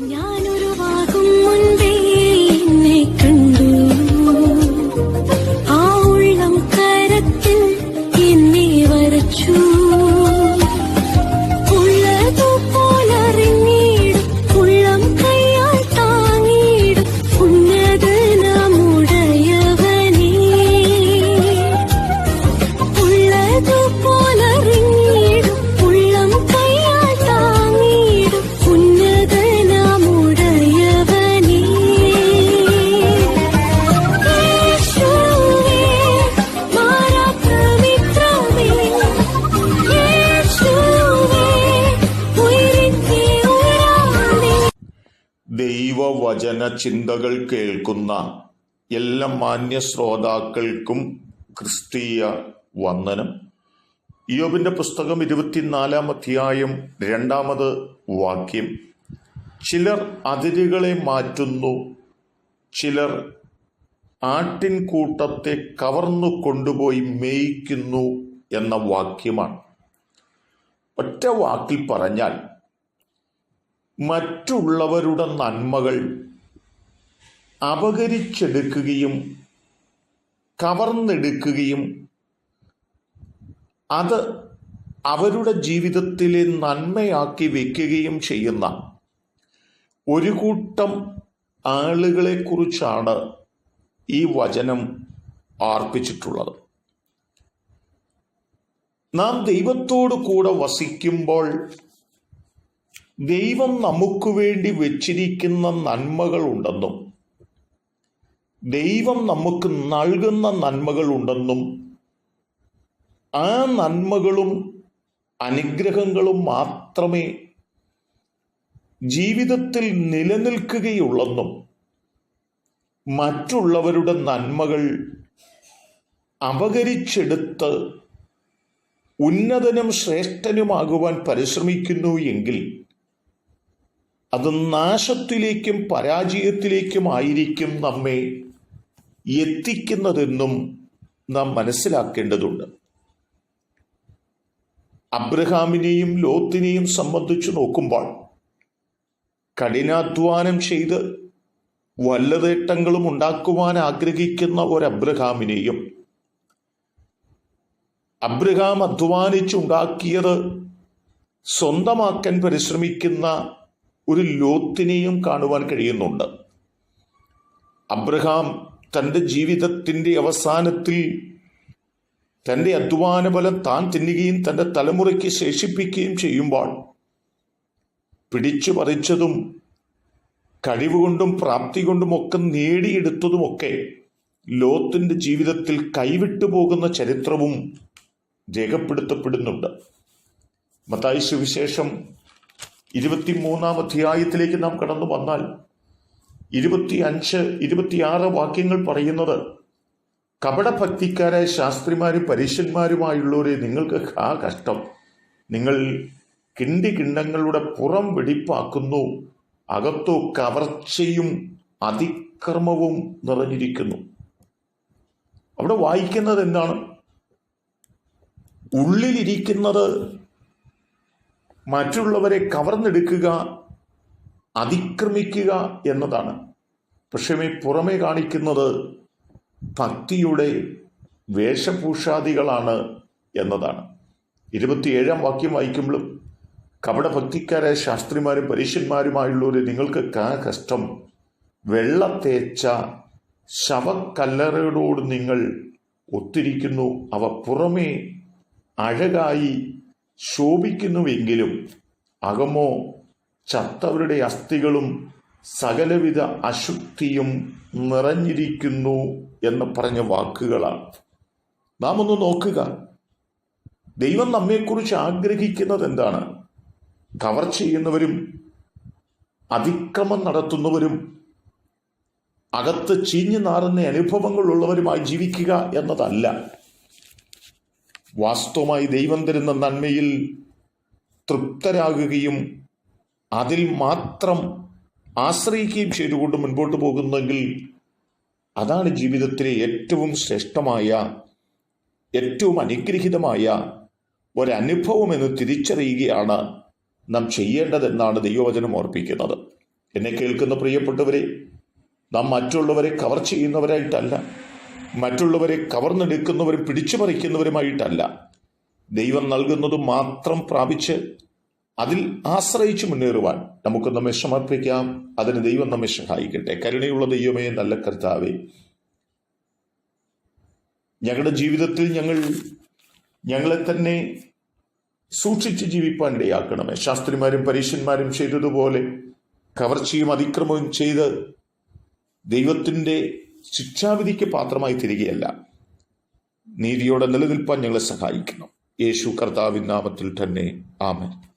ഞാൻ ദൈവവചന ചിന്തകൾ കേൾക്കുന്ന എല്ലാ മാന്യ ശ്രോതാക്കൾക്കും ക്രിസ്തീയ വന്ദനം. യോബിന്റെ പുസ്തകം ഇരുപത്തിനാലാം അധ്യായം രണ്ടാമത് വാക്യം. ചിലർ അതിരുകളെ മാറ്റുന്നു ചിലർ ആട്ടിൻ കൂട്ടത്തെ കവർന്നു കൊണ്ടുപോയി മേയിക്കുന്നു എന്ന വാക്യമാണ്. ഒറ്റ വാക്കിൽ പറഞ്ഞാൽ മറ്റുള്ളവരുടെ നന്മകൾ അപകരിച്ചെടുക്കുകയും കവർന്നെടുക്കുകയും അത് അവരുടെ ജീവിതത്തിലെ നന്മയാക്കി വെക്കുകയും ചെയ്യുന്ന ഒരു കൂട്ടം ആളുകളെക്കുറിച്ചാണ് ഈ വചനം ആർപ്പിച്ചിട്ടുള്ളത്. നാം ദൈവത്തോടു കൂടെ വസിക്കുമ്പോൾ ദൈവം നമുക്ക് വേണ്ടി വെച്ചിരിക്കുന്ന നന്മകളുണ്ടെന്നും ദൈവം നമുക്ക് നൽകുന്ന നന്മകളുണ്ടെന്നും ആ നന്മകളും അനുഗ്രഹങ്ങളും മാത്രമേ ജീവിതത്തിൽ നിലനിൽക്കുകയുള്ളെന്നും മറ്റുള്ളവരുടെ നന്മകൾ അപകരിച്ചെടുത്ത് ഉന്നതനും ശ്രേഷ്ഠനുമാകുവാൻ പരിശ്രമിക്കുന്നു എങ്കിൽ അത് നാശത്തിലേക്കും പരാജയത്തിലേക്കും ആയിരിക്കും നമ്മെ എത്തിക്കുന്നതെന്നും നാം മനസ്സിലാക്കേണ്ടതുണ്ട്. അബ്രഹാമിനെയും ലോത്തിനെയും സംബന്ധിച്ചു നോക്കുമ്പോൾ കഠിനാധ്വാനം ചെയ്ത് വല്ലതേട്ടങ്ങളും ഉണ്ടാക്കുവാൻ ആഗ്രഹിക്കുന്ന ഒരു അബ്രഹാമിനെയും അബ്രഹാം അധ്വാനിച്ചുണ്ടാക്കിയത് സ്വന്തമാക്കാൻ പരിശ്രമിക്കുന്ന ഒരു ലോത്തിനെയും കാണുവാൻ കഴിയുന്നുണ്ട്. അബ്രഹാം തന്റെ ജീവിതത്തിന്റെ അവസാനത്തിൽ തന്റെ അധ്വാനബലം താൻ തിന്നുകയും തന്റെ തലമുറയ്ക്ക് ശേഷിപ്പിക്കുകയും ചെയ്യുമ്പോൾ പിടിച്ചു പറിച്ചതും കഴിവുകൊണ്ടും പ്രാപ്തി കൊണ്ടുമൊക്കെ നേടിയെടുത്തതുമൊക്കെ ലോത്തിന്റെ ജീവിതത്തിൽ കൈവിട്ടു പോകുന്ന ചരിത്രവും രേഖപ്പെടുത്തപ്പെടുന്നുണ്ട്. മത്തായി സുവിശേഷം ഇരുപത്തിമൂന്നാം അധ്യായത്തിലേക്ക് നാം കടന്നു വന്നാൽ ഇരുപത്തി അഞ്ച് ഇരുപത്തിയാറ് വാക്യങ്ങൾ പറയുന്നത് കപടഭക്തിക്കാരായ ശാസ്ത്രിമാരും പരീക്ഷന്മാരുമായുള്ളവരെ നിങ്ങൾക്ക് ആ കഷ്ടം. നിങ്ങൾ കിണ്ടി കിണ്ടങ്ങളുടെ പുറം വെടിപ്പാക്കുന്നു. അകത്തു കവർച്ചയും അതിക്രമവും നിറഞ്ഞിരിക്കുന്നു. അവിടെ വായിക്കുന്നത് എന്താണ്? ഉള്ളിലിരിക്കുന്നത് മറ്റുള്ളവരെ കവർന്നെടുക്കുക അതിക്രമിക്കുക എന്നതാണ്. പക്ഷേ പുറമെ കാണിക്കുന്നത് ഭക്തിയുടെ വേഷഭൂഷാദികളാണ് എന്നതാണ്. ഇരുപത്തിയേഴാം വാക്യം വായിക്കുമ്പോഴും കപടഭക്തിക്കാരായ ശാസ്ത്രിമാരും പരീക്ഷന്മാരുമായുള്ളവർ നിങ്ങൾക്ക് കാ കഷ്ടം? വെള്ള തേച്ച ശവക്കല്ലറയോട് നിങ്ങൾ ഒത്തിരിക്കുന്നു. അവ പുറമേ അഴകായി ശോഭിക്കുന്നുവെങ്കിലും അകമോ ചത്തവരുടെ അസ്ഥികളും സകലവിധ അശുദ്ധിയും നിറഞ്ഞിരിക്കുന്നു എന്ന് പറഞ്ഞ വാക്കുകളാണ്. നാം ഒന്ന് നോക്കുക. ദൈവം നമ്മെക്കുറിച്ച് ആഗ്രഹിക്കുന്നത് എന്താണ്? കവർ ചെയ്യുന്നവരും അതിക്രമം നടത്തുന്നവരും അകത്ത് ചീഞ്ഞു നാറുന്ന അനുഭവങ്ങളുള്ളവരുമായി ജീവിക്കുക എന്നതല്ല. വാസ്തവമായി ദൈവം തരുന്ന നന്മയിൽ തൃപ്തരാകുകയും അതിൽ മാത്രം ആശ്രയിക്കുകയും ചെയ്തുകൊണ്ട് മുൻപോട്ട് പോകുന്നെങ്കിൽ അതാണ് ജീവിതത്തിലെ ഏറ്റവും ശ്രേഷ്ഠമായ ഏറ്റവും അനുഗ്രഹീതമായ ഒരനുഭവം എന്ന് തിരിച്ചറിയുകയാണ് നാം ചെയ്യേണ്ടതെന്നാണ് ദൈവവചനം ഓർപ്പിക്കുന്നത്. എന്നെ കേൾക്കുന്ന പ്രിയപ്പെട്ടവരെ നാം മറ്റുള്ളവരെ കവർ ചെയ്യുന്നവരായിട്ടല്ല. മറ്റുള്ളവരെ കവർന്നെടുക്കുന്നവരും പിടിച്ചു പറിക്കുന്നവരുമായിട്ടല്ല ദൈവം നൽകുന്നത് മാത്രം പ്രാപിച്ച് അതിൽ ആശ്രയിച്ചു മുന്നേറുവാൻ നമുക്ക് നമ്മെ സമർപ്പിക്കാം അതിന് ദൈവം നമ്മെ സഹായിക്കട്ടെ. കരുണയുള്ള ദൈവമേ നല്ല കർത്താവേ. ഞങ്ങളുടെ ജീവിതത്തിൽ ഞങ്ങൾ ഞങ്ങളെ തന്നെ സൂക്ഷിച്ച് ജീവിപ്പാൻ ഇടയാക്കണമേ ശാസ്ത്രിമാരും പരീക്ഷന്മാരും ചെയ്തതുപോലെ കവർച്ചയും അതിക്രമവും ചെയ്ത് ദൈവത്തിന്റെ ശിക്ഷാവിധിക്ക് പാത്രമായി തിരികെയല്ല. നീതിയോടെ നിലനിൽപ്പാൻ ഞങ്ങളെ സഹായിക്കണം യേശു കർത്താവിൻ നാമത്തിൽ തന്നെ. ആമൻ.